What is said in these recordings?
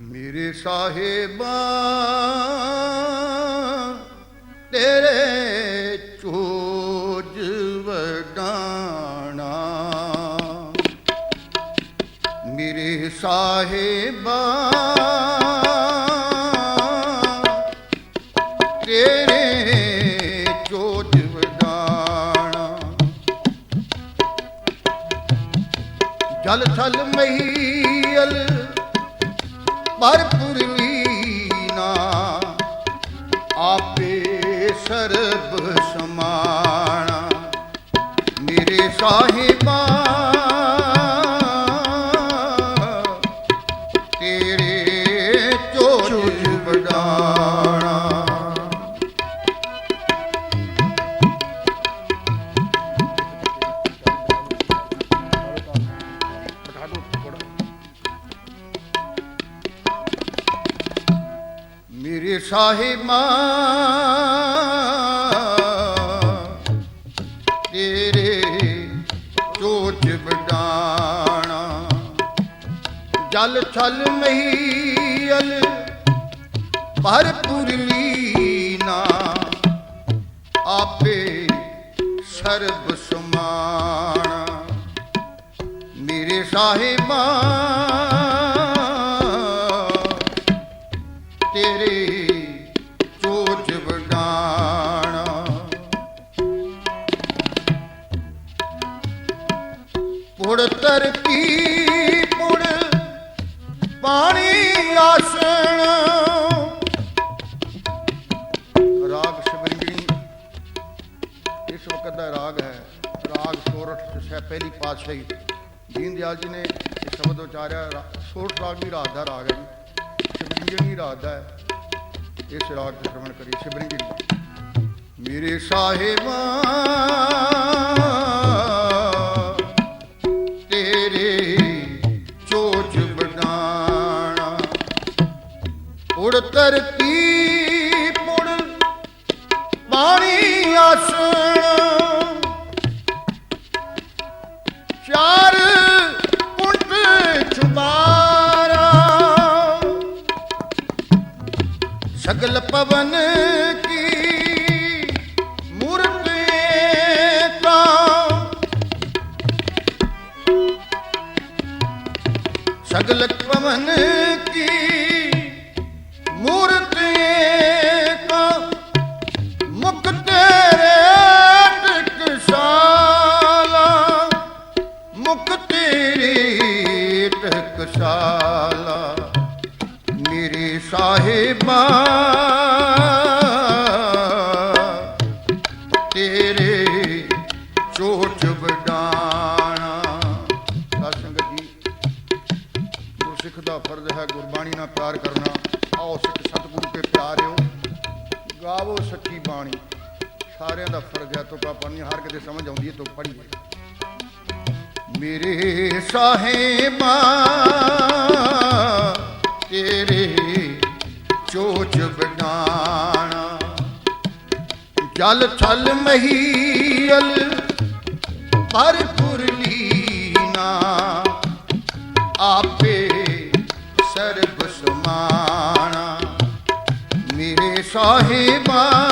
ਮੇਰੇ ਸਾਹਿਬਾ ਤੇਰੇ ਚੋਜ ਵਡਾਣਾ। ਮੇਰੇ ਸਾਹਿਬਾ ਤੇਰੇ ਚੋਜ ਵਡਾਣਾ। ਜਲ ਥਲ ਮਹੀਲ ਭਰਪੁਰ ਲੀਨਾ ਆਪੇ ਸਰਬ ਸਮਾਣਾ। ਮੇਰੇ ਸਾਹਿਬਾ ਮੇਰੇ ਸਾਹਿਬਾ ਤੇਰੇ ਚੋਚ ਵਡਾਣਾ, ਜਲ ਛਲ ਮਹੀਲ ਭਰਪੁਰ ਲੀਨਾ, ਆਪੇ ਸਰਬ ਸਮਾਣਾ ਮੇਰੇ ਸਾਹਿਬਾ ਪੁੜ ਤਰਕੀ ਪੁੜ ਪਾਣੀ ਆਸਣ। ਰਾਗ ਸ਼ਿਵਰਿੰਗਣੀ ਇਸ ਵਕਤ ਦਾ ਰਾਗ ਹੈ। ਰਾਗ ਸੋਰਠ, ਜਿਸ ਹੈ ਪਹਿਲੀ ਪਾਤਸ਼ਾਹੀ। ਦੀਨ ਦਿਆਲ ਜੀ ਨੇ ਇਹ ਸ਼ਬਦ ਉਚਾਰਿਆ ਸੋਰਠ ਰਾਗ ਵੀ ਰਾਤ ਦਾ ਰਾਗ ਹੈ ਜੀ। ਸ਼ਿਵਰਿੰਗਣੀ ਰਾਤ ਦਾ ਹੈ। ਇਸ ਰਾਗ ਤੇ ਸ਼ਰਵਣ ਕਰੀ ਸ਼ਿਵਰਿੰਗਣੀ ਮੇਰੇ ਸਾਹਿਬਾ ਉੜ ਤਰਤੀ ਪੁੜ ਪਾਣੀ ਆਸਣ। ਚਾਰ ਪੁੰਟ ਚੁਬਾਰਾ ਸਗਲ ਪਵਨ ਕੀ ਮੂਰਤ ਏਕਾ। ਸਗਲ ਪਵਨ ਸਾਹਿਬਾ, ਤੇਰੇ ਚੋਚ ਵਡਾਣਾ ਸਾਧ ਜੀ ਗੁਰਸਿੱਖ ਦਾ ਫਰਜ਼ ਹੈ ਗੁਰਬਾਣੀ ਨਾਲ ਪਿਆਰ ਕਰਨਾ। ਆਓ ਸਿੱਖ ਸਤਿਗੁਰੂ ਕੇ ਪਿਆਰਿਓ, ਗਾਵੋ ਸੱਚੀ ਬਾਣੀ। ਸਾਰਿਆਂ ਦਾ ਫਰਜ਼ ਹੈ ਤੁਕਾ ਪੜਨੀ ਹਰ ਕਿਤੇ ਸਮਝ ਆਉਂਦੀ ਹੈ ਤੁਕ ਪੜੀਏ ਮੇਰੇ ਸਾਹਿਬਾ, ਤੇਰੇ ਚੋਚ ਬਡਾਣਾ ਜਲ ਥਲ ਮਹੀਲ ਭਰਪੁਰ ਲੀਨਾ। ਆਪੇ ਸਰਬ ਸਮਾਣਾ। ਮੇਰੇ ਸਾਹਿਬਾ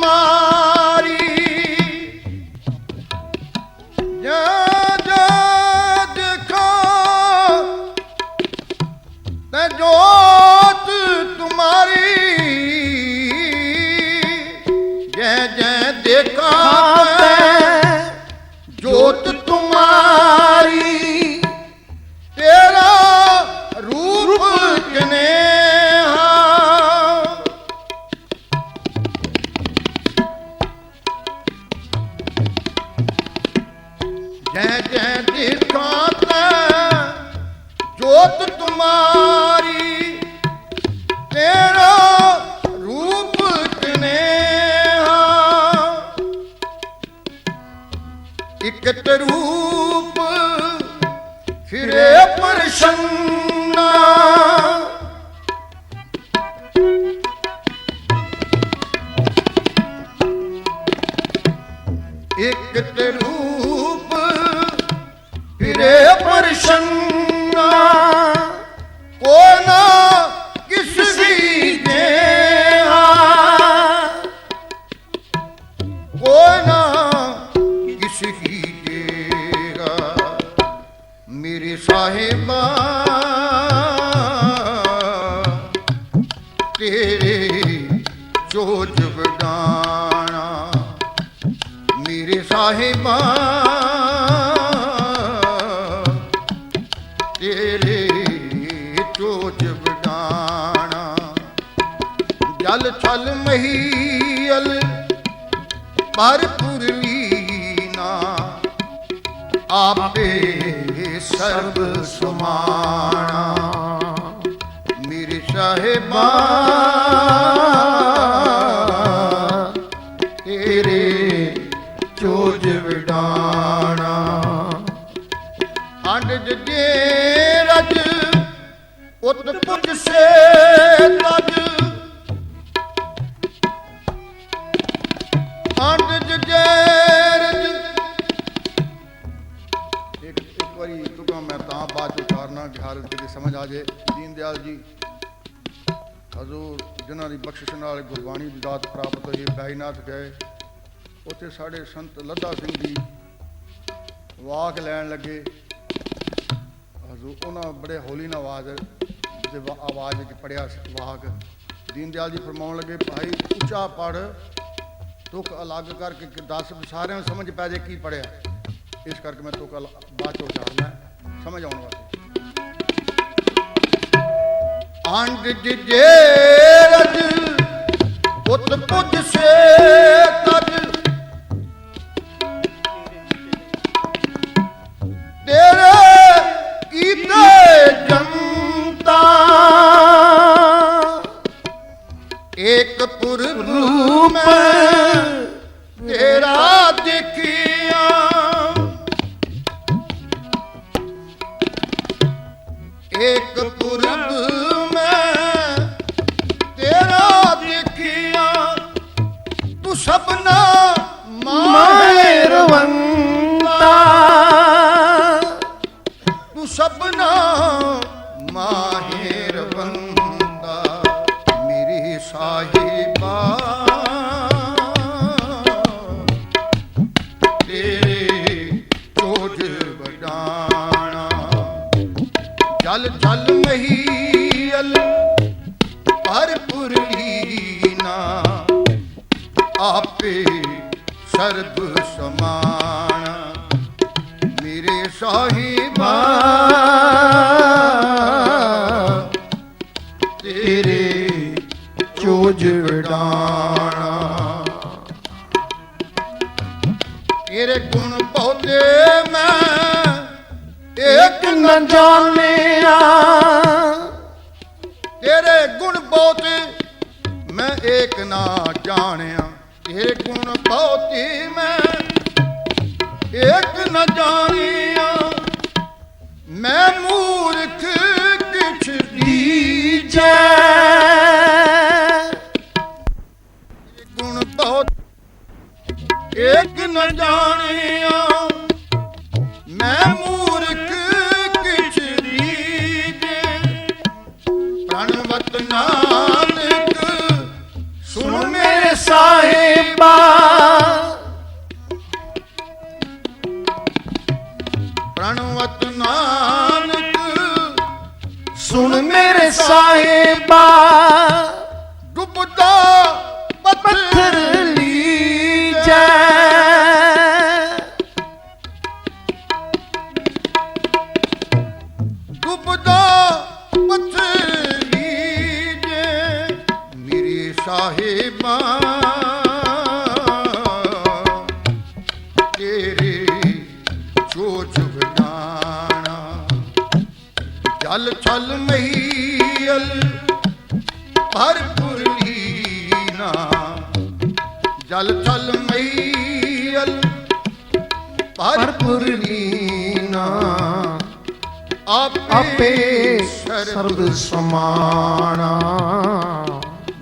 மா ਰੂਪ ਇੱਕ ਤਰੂਪ ਫਿਰੇ ਪਰਸ਼ੰਨਾ। ਇੱਕ ਤਰੂਪ ਫਿਰੇ ਪਰਸ਼ੰਨਾ। ਤੇਰੇ ਚੋਜ ਵਡਾਣਾ ਮੇਰੇ ਸਾਹਿਬਾ, ਤੇਰੇ ਚੋਜ ਵਡਾਣਾ ਜਲ ਛਲ ਮਹੀਲ ਪਰ ਪੁਰਲੀਨਾ ਆਪੇ ਸਰਬ ਸਮਾਣਾ ਮੇਰੇ ਸਾਹਿਬਾ ਦੀ ਬਖਸ਼ਿਸ਼ ਨਾਲ ਗੁਰਬਾਣੀ ਦੀ ਦਾਤ ਪ੍ਰਾਪਤ ਹੋਈ ਬੈਜਨਾਥ ਗਏ। ਉੱਥੇ ਸਾਡੇ ਸੰਤ ਲੱਦਾ ਸਿੰਘ ਜੀ ਵਾਕ ਲੈਣ ਲੱਗੇ। ਹਜ਼ੂਰ ਉਹਨਾਂ ਬੜੇ ਹੌਲੀ ਨਾਲ ਆਵਾਜ਼ ਦੇ ਆਵਾਜ਼ ਵਿੱਚ ਪੜਿਆ ਵਾਕ। ਦੀਨ ਦਿਆਲ ਜੀ ਫਰਮਾਉਣ ਲੱਗੇ, ਭਾਈ, ਉੱਚਾ ਪੜ ਤੁਕ ਅਲੱਗ ਕਰਕੇ ਕਿ ਦੱਸ ਵੀ ਸਾਰਿਆਂ ਨੂੰ ਸਮਝ ਪੈ ਜੇ ਕੀ ਪੜਿਆ ਇਸ ਕਰਕੇ ਮੈਂ ਤੁਕ ਬਾਅਦ ਚੋਂ ਉਚਾਰਨਾ ਸਮਝ ਆਉਣ ਵਾਸਤੇ ਅੰਡ ਜੇ ਰਜ ਉਤ ਪੁੱਜ ਸੇ ਤਜ। ਦੇਖਿਆ ਤੂੰ ਸਭਨਾ ਮਾਹਿਰਵੰਤਾ ਤੂੰ ਸਭਨਾ ਮਾਹਿਰਵੰਦਾ ਮੇਰੇ ਸਾਹਿਬਾ। ਤੇਰੇ ਚੋਜ ਵਡਾਣਾ ਜਲ ਜਲ ਮਹੀਲ ਏਕ ਨਾ ਜਾਣਿਆ ਤੇਰੇ ਗੁਣ ਬਹੁਤ ਮੈਂ। ਏਕ ਨਾ ਜਾਣਿਆ, ਮੈਂ ਮੂਰਖ ਕਿਛ ਦੀਜੈ ਗੁਣ ਬਹੁਤ, ਏਕ ਨਾ ਜਾਣਿਆ ਸਾਹਿਬਾ ਪ੍ਰਣਵਤ ਨਾਨਕ, ਸੁਣ ਮੇਰੇ ਸਾਹਿਬਾ। ਡੁੱਬਦਾ ਪੱਥਰ ਪੱਥਰ ਲੀਜੈ। ਡੁੱਬਦਾ ਪੱਥਰ ਲੀਜੇ ਮੇਰੀ ਸਾਹਿਬਾ। ਜਲ ਛਲ ਮਹੀਲ ਪਰ ਪੁਰਲੀਨਾ ਜਲ ਛਲ ਮਹੀਲ ਭਰਪੁਰ ਲੀਨਾ ਆਪੇ ਸਰਬ ਸਮਾਣਾ।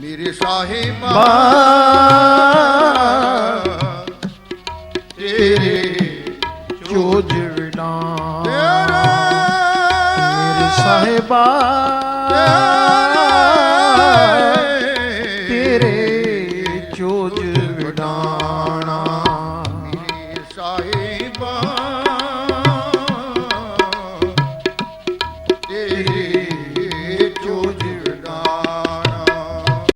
ਮੇਰੇ ਸਾਹਿਬਾ ਸਾਹਿਬਾ